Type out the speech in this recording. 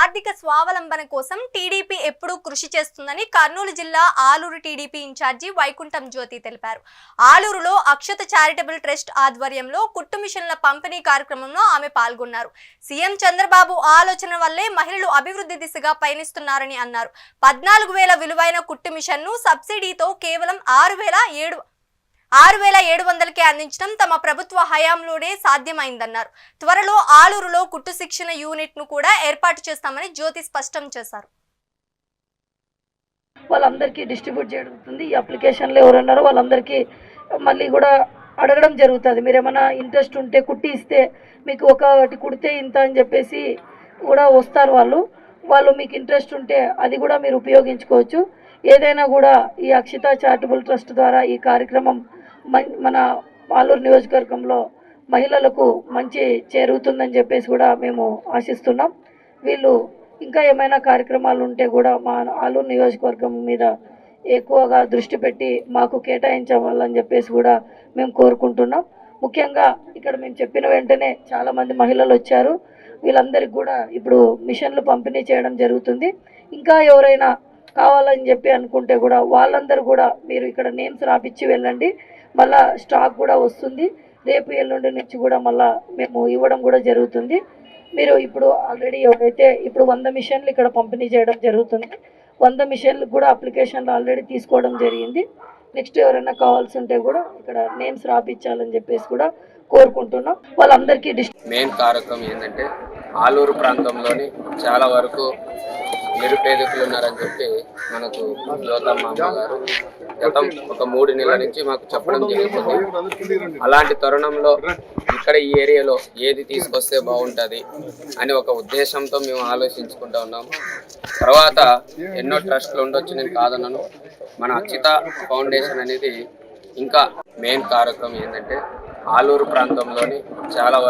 ఆర్థిక స్వావలంబన కోసం టీడీపీ ఎప్పుడూ కృషి చేస్తుందని కర్నూలు జిల్లా ఆలూరు టీడీపీ ఇన్ఛార్జి వైకుంఠం జ్యోతి తెలిపారు. ఆలూరులో అక్షత చారిటబుల్ ట్రస్ట్ ఆధ్వర్యంలో కుట్టు మిషన్ల పంపిణీ కార్యక్రమంలో ఆమె పాల్గొన్నారు. సీఎం చంద్రబాబు ఆలోచన వల్లే మహిళలు అభివృద్ధి దిశగా పయనిస్తున్నారని అన్నారు. పద్నాలుగు వేల విలువైన కుట్టు మిషన్ను సబ్సిడీతో కేవలం ఆరు వేల ఏడు ఆరు వేల ఏడు వందలకే అందించడం తమ ప్రభుత్వ హయాంలోనే సాధ్యమైందన్నారు. త్వరలో ఆలూరులో కుట్టు శిక్షణ యూనిట్ను కూడా ఏర్పాటు చేస్తామని జ్యోతి స్పష్టం చేశారు. వాళ్ళందరికీ డిస్ట్రిబ్యూట్ జరుగుతుంది. ఈ అప్లికేషన్లో ఎవరున్నారో వాళ్ళందరికీ మళ్ళీ కూడా అడగడం జరుగుతుంది. మీరు ఏమైనా ఇంట్రెస్ట్ ఉంటే కుట్టి ఇస్తే మీకు ఒకటి కుడితే ఇంత అని చెప్పేసి కూడా వస్తారు వాళ్ళు. వాళ్ళు మీకు ఇంట్రెస్ట్ ఉంటే అది కూడా మీరు ఉపయోగించుకోవచ్చు. ఏదైనా కూడా ఈ అక్షిత చారిటబుల్ ట్రస్ట్ ద్వారా ఈ కార్యక్రమం మన పాలూరు నియోజకవర్గంలో మహిళలకు మంచి చేరుతుందని చెప్పేసి కూడా మేము ఆశిస్తున్నాం. వీళ్ళు ఇంకా ఏమైనా కార్యక్రమాలు ఉంటే కూడా మా ఆలూరు నియోజకవర్గం మీద ఎక్కువగా దృష్టి పెట్టి మాకు కేటాయించవాలని చెప్పేసి కూడా మేము కోరుకుంటున్నాం. ముఖ్యంగా ఇక్కడ మేము చెప్పిన వెంటనే చాలామంది మహిళలు వచ్చారు. వీళ్ళందరికీ కూడా ఇప్పుడు మిషన్లు పంపిణీ చేయడం జరుగుతుంది. ఇంకా ఎవరైనా కావాలని చెప్పి అనుకుంటే కూడా వాళ్ళందరూ కూడా మీరు ఇక్కడ నేమ్స్ రాపిచ్చి వెళ్ళండి. మళ్ళా స్టాక్ కూడా వస్తుంది. రేపు ఎల్లుండి నుంచి కూడా మళ్ళా మేము ఇవ్వడం కూడా జరుగుతుంది. మీరు ఇప్పుడు ఆల్రెడీ ఎవరైతే ఇప్పుడు వంద మిషన్లు ఇక్కడ పంపిణీ చేయడం జరుగుతుంది. వంద మిషన్లు కూడా అప్లికేషన్లు ఆల్రెడీ తీసుకోవడం జరిగింది. నెక్స్ట్ ఎవరైనా కావాల్సి ఉంటే కూడా ఇక్కడ నేమ్స్ రాపిచ్చాలని చెప్పేసి కూడా కోరుకుంటున్నాం. వాళ్ళందరికీ డిస్ మెయిన్ కార్యక్రమం ఏంటంటే ఆలూరు ప్రాంతంలోని చాలా వరకు నిరుపేదకులు ఉన్నారని చెప్పి మనకు జ్యోతమ్మ గారు గతం ఒక మూడు నెలల నుంచి మాకు చెప్పడం జరుగుతుంది. అలాంటి తరుణంలో ఇక్కడ ఈ ఏరియాలో ఏది తీసుకొస్తే బాగుంటుంది అని ఒక ఉద్దేశంతో మేము ఆలోచించుకుంటూ ఉన్నాం. తర్వాత ఎన్నో ట్రస్ట్లు ఉండొచ్చు నేను కాదన్నాను మన అచిత ఫౌండేషన్ అనేది ఇంకా మెయిన్ కార్యక్రమం ఏంటంటే ఆలూరు ప్రాంతంలోని చాలా వరకు